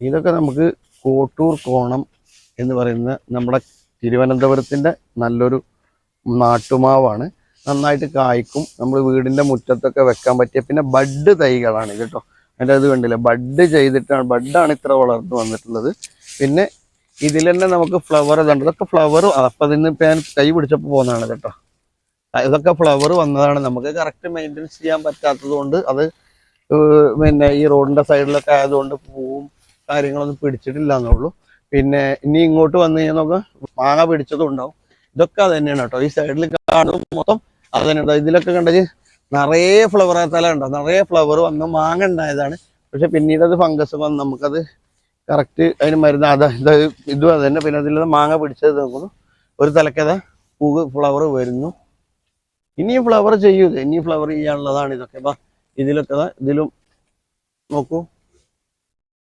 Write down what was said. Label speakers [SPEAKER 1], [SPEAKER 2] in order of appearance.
[SPEAKER 1] ഇതൊക്കെ നമുക്ക് കോട്ടൂർ കോണം എന്ന് പറയുന്ന നമ്മുടെ തിരുവനന്തപുരത്തിന്റെ നല്ലൊരു നാട്ടുമാവാണ്. നന്നായിട്ട് കായ്ക്കും. നമ്മൾ വീടിന്റെ മുറ്റത്തൊക്കെ വെക്കാൻ പറ്റിയ പിന്നെ ബഡ് തൈകളാണ് ഇത് കേട്ടോ. അതിന്റെ അത് കണ്ടില്ല? ബഡ് ചെയ്തിട്ടാണ് ബഡാണ് ഇത്ര വളർന്നു വന്നിട്ടുള്ളത്. പിന്നെ ഇതിൽ തന്നെ നമുക്ക് ഫ്ലവർ ഇതുണ്ട്. ഇതൊക്കെ ഫ്ലവർ അപ്പം അതിന് ഞാൻ കൈ പിടിച്ചപ്പോൾ പോകുന്നതാണ് കേട്ടോ. ഇതൊക്കെ ഫ്ലവർ വന്നതാണ്. നമുക്ക് കറക്റ്റ് മെയിന്റെനൻസ് ചെയ്യാൻ പറ്റാത്തത് കൊണ്ട് അത് പിന്നെ ഈ റോഡിന്റെ സൈഡിലൊക്കെ ആയതുകൊണ്ട് പൂവും കാര്യങ്ങളൊന്നും പിടിച്ചിട്ടില്ല എന്നുള്ളൂ പിന്നെ ഇനി ഇങ്ങോട്ട് വന്നു കഴിഞ്ഞാൽ നമുക്ക് മാങ്ങ പിടിച്ചതും ഉണ്ടാവും. ഇതൊക്കെ അത് തന്നെയാണ് കേട്ടോ. ഈ സൈഡിൽ കാണുന്നത് മൊത്തം അത് തന്നെ കേട്ടോ. ഇതിലൊക്കെ കണ്ടത് നിറയെ ഫ്ലവർ തല ഉണ്ടോ നിറയെ ഫ്ലവർ വന്ന് മാങ്ങ ഉണ്ടായതാണ്. പക്ഷെ പിന്നീട് അത് ഫംഗസ് വന്ന് നമുക്കത് കറക്റ്റ് അതിന് മരുന്ന് അതാ ഇത് ഇതും അത് തന്നെ. പിന്നെ അതിൽ മാങ്ങ പിടിച്ചത് നോക്കുന്നു. ഒരു തലക്കത പൂവ് ഫ്ലവർ വരുന്നു. ഇനിയും ഫ്ലവർ ചെയ്യൂല? ഇനിയും ഫ്ലവർ ചെയ്യാനുള്ളതാണ് ഇതൊക്കെ. അപ്പൊ ഇതിലൊക്കെ ഇതിലും നോക്കൂ.